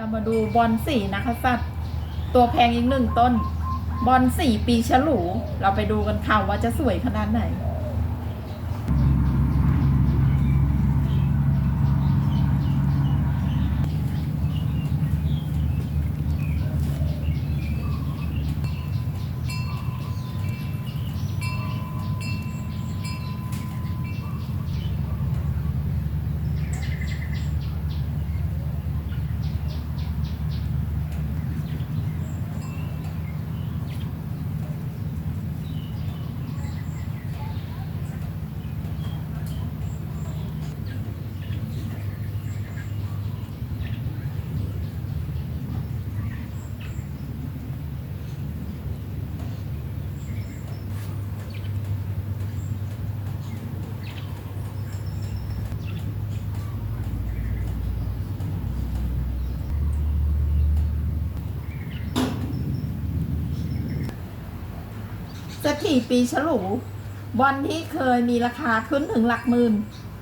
เรามาดูบอลสีนะคะสัตว์ตัวแพงอีกหนึ่งต้น บอลสีปีฉลู เราไปดูกันค่ะว่าจะสวยขนาดไหน สถีปีฉลูบอลที่เคยมีราคาขึ้นถึงหลักหมื่น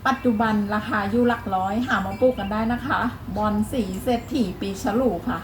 ปัจจุบันราคาอยู่หลักร้อย หามาปลูกกันได้นะคะ บอลสีเศรษฐีปีฉลูค่ะ